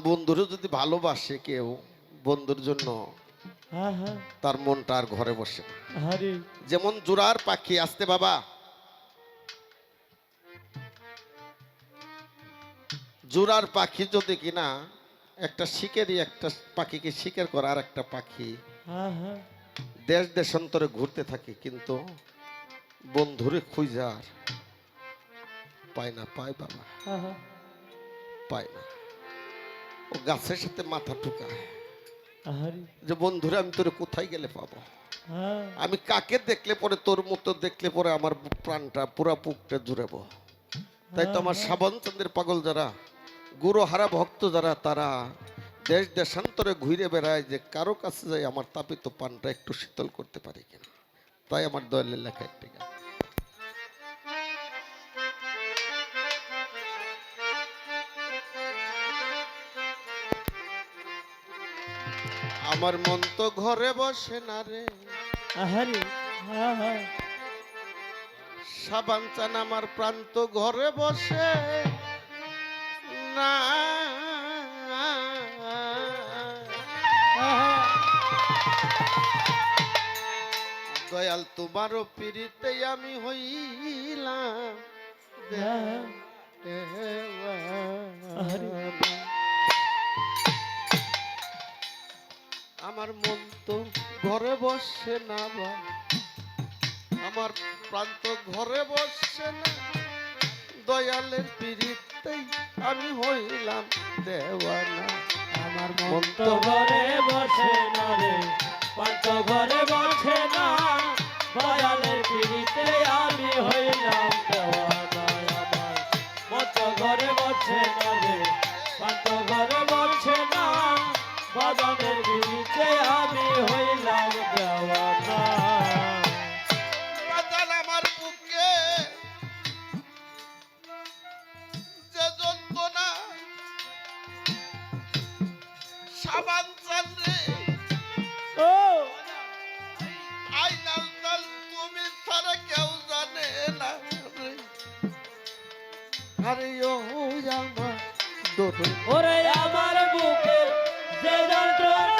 বন্ধুরে যদি ভালোবাসে কেউ বন্ধুর জন্য হ্যাঁ হ্যাঁ। তার মনটা আর ঘরে বসে যেমন জোড়ার পাখি আসতে বাবা। জোড়ার পাখি যদি কিনা একটা শিকারি একটা পাখিকে শিকার করে আর একটা পাখি। হ্যাঁ দেশ দেশান্তরে ঘুরতে থাকে কিন্তু বন্ধুরে খুঁজার পায় না পায় বাবা। পায় না। ও গাছের সাথে মাথা ঠুকায়। যে বন্ধুরে আমি তোরে কোথায় গেলে পাবো? হ্যাঁ। আমি কাকে দেখলে পরে তোর মতো দেখলে পরে আমার প্রাণটা পুরা পুকটা জুড়েব তাই তো আমার শ্রাবণ চন্দ্রের পাগল যারা গুরু হারা ভক্ত যারা তারা দেশ দেশান্তরে ঘুরে বেড়ায় যে কারও কাছে যাই আমার তাপিত পানটা একটু শীতল করতে পারি কিনা। তাই আমার দলের লেখা একটি গান। আমার মন তো ঘরে বসে না রে। হ্যাঁ সাবান চান আমার প্রান্ত ঘরে বসে না। দয়াল তোমারও পিড়িতে আমি হইলাম। আমার মন তো ঘরে বসে না বা আমার প্রান্ত ঘরে বসে না। দয়ালের পিড়িতেই আমি হইলাম দেওয়ানা। আমার মন তো ঘরে বসে না রে। পাঁচ ঘরে বসে না। দয়ালের পিড়িতে আমি হইলাম দেওয়ানা। আমার মন ঘরে বসে না রে। পিড়িতে আমি হইলাম দেওয়ানা। আমার বুকে যে যন্ত্রণা সাবান চান্দ্রে ও। আইনাল নাল তুমি ছাড়া কেউ জানে না আরে ও আমার ওরে আমার বুকে যে যন্ত্রণা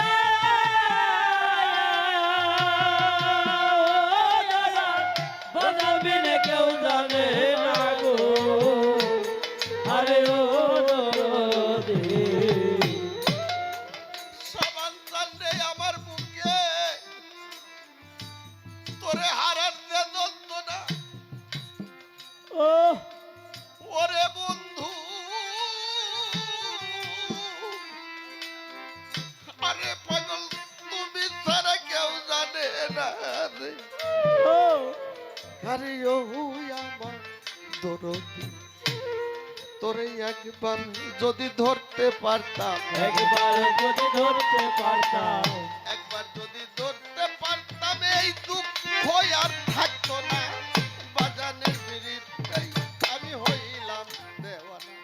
একবার যদি ধরতে পারতাম। একবার যদি ধরতে পারতাম। একবার যদি ধরতে পারতাম এই দুঃখ আর থাকতো না। বাজানের বিরিতেই আমি হইলাম দেওয়ানা।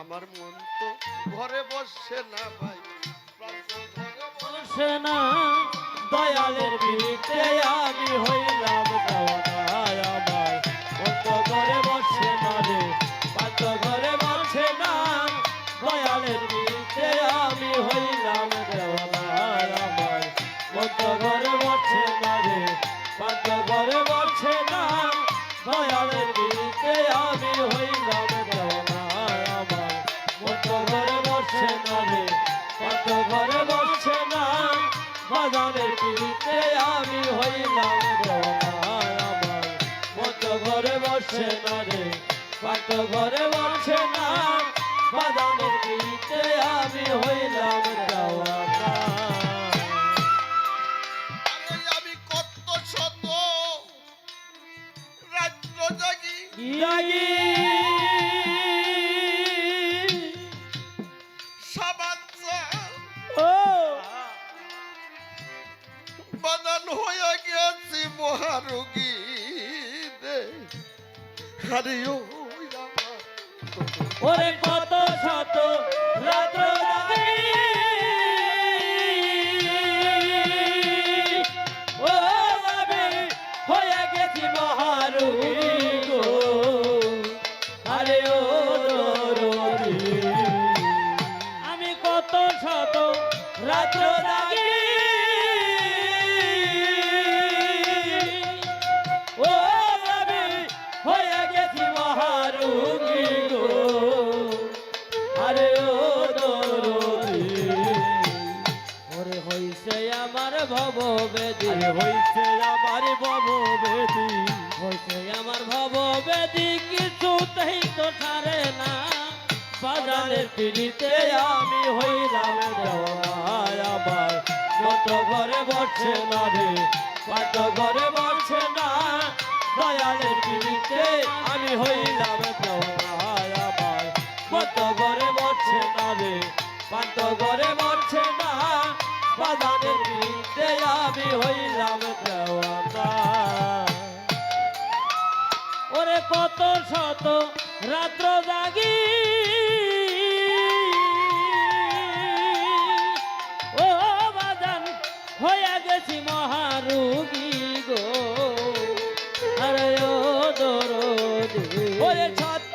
আমার মন তো ঘরে বসে না ভাই। বসে না দয়ালের বিলিতে আমি হইলাম দেওয়ানা। আমার অন্ত ঘরে বসে না রে পান্ত ঘরে বসে না রে পান্ত ঘরে বসে না। দয়ালের বিলিতে আমি হইলাম দেওয়ানা আমার। অন্ত ঘরে বসে না রে পান্ত ঘরে বসে না। বাজারের পিড়িতে আমি হইলাম আমার। মত ঘরে বসে না রে পান্ত ঘরে বসে না। বাজারের পিড়িতে লাগি। ও। বাদান হয়ে গেছি মহারোগী রে। আরে ও আমার ওরে আরে ও আমি রাত্র জাগি ও আমি হয়ে গেছি মহারুগী গো। আরে ও ওরে হইছে আমার ভব বেদি হইছে আমার ভব বেদি হইছে আমার ভব বেদি কিছুতেই তো ছাড়ে না। বাজারের পিড়িতে আমি হইলাম আমার কত ঘরে বসছে না রে, কত ঘরে বসছে না। দয়ালের পিড়িতে আমি হইলাম আমার কত ঘরে বসছে না রে, কত ঘরে বসছে না। বাজারের পিড়িতে আমি হইলাম দেওয়ানা ওরে কত শত রাত্র জাগি। ও বাজান, হইয়া গেছি মহারুগী গো। আরে ও দরদি, ওরে ছত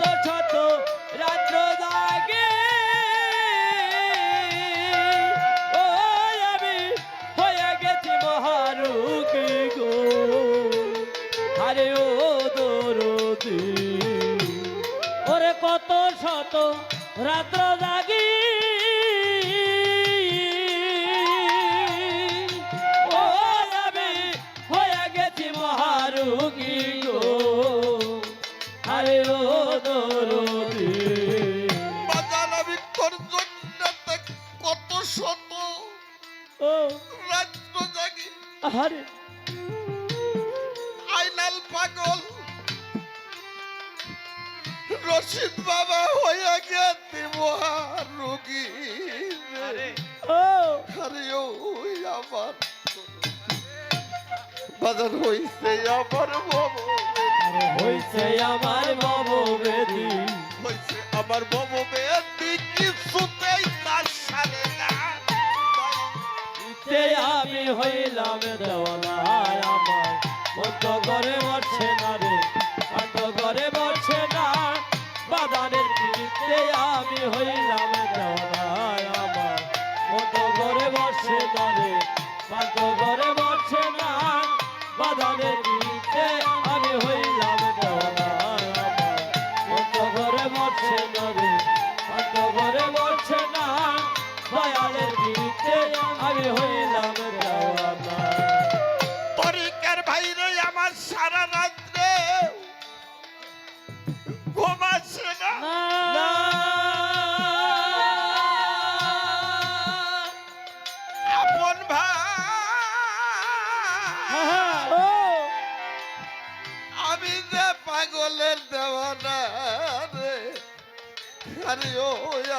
রাত্র জাগি। ও আমি হয়ে গেছি মহারুগী গো। আরে ও দরদি। বাজান আমি তোর জন্য কত শত ও। রাত্র জাগি। আরে আইনাল পাগল। রশিদ বাবা হইয়া গেছে। মহারোগী রে। ও। আরে ওই আমার বাজার হইছে আমার বব হইছে আমার বাবু বেদি হইছে আমার বব বেদি কিছুতেই তার সারে না। আমি হইলাম দেওয়ালায় আমার। মত ঘরে বসে না রে। হইলাম দেওয়ালায় আমার। মত ঘরে বসে না রে ঘরে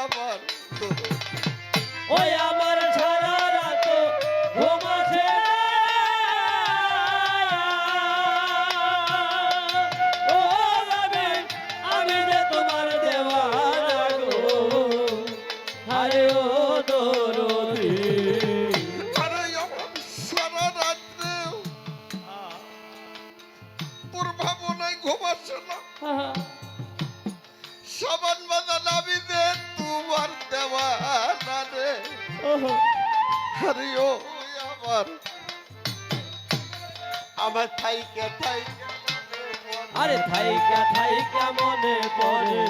আমার ওই আমার সারা রাত আমি যে তোমার দেওয়ানা গো আরে ও দরদি। আরে আমার সারা রাত্রে তোর ভাবনায় ঘুমাচ্ছে না। সাবান আমি যে তোমার দেওয়ানা রে আরে আমার। আমার থাইকে থাইকে আরে থাইকা থাইকা মনে পড়ে।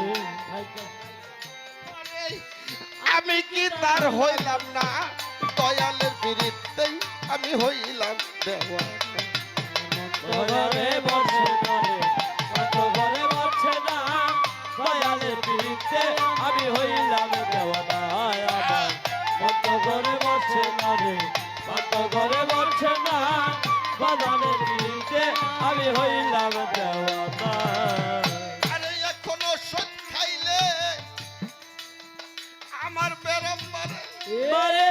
আমি কি তার হইলাম না? দয়ালের বিরিতেই আমি হইলাম দেওয়ানা হইলাম আরে এখন ওষুধ খাইলে আমার বেরম মারে। বারে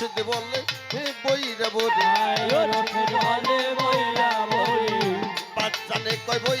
রসদ বলে। বইরা বলি। বাচ্চালে কয় বই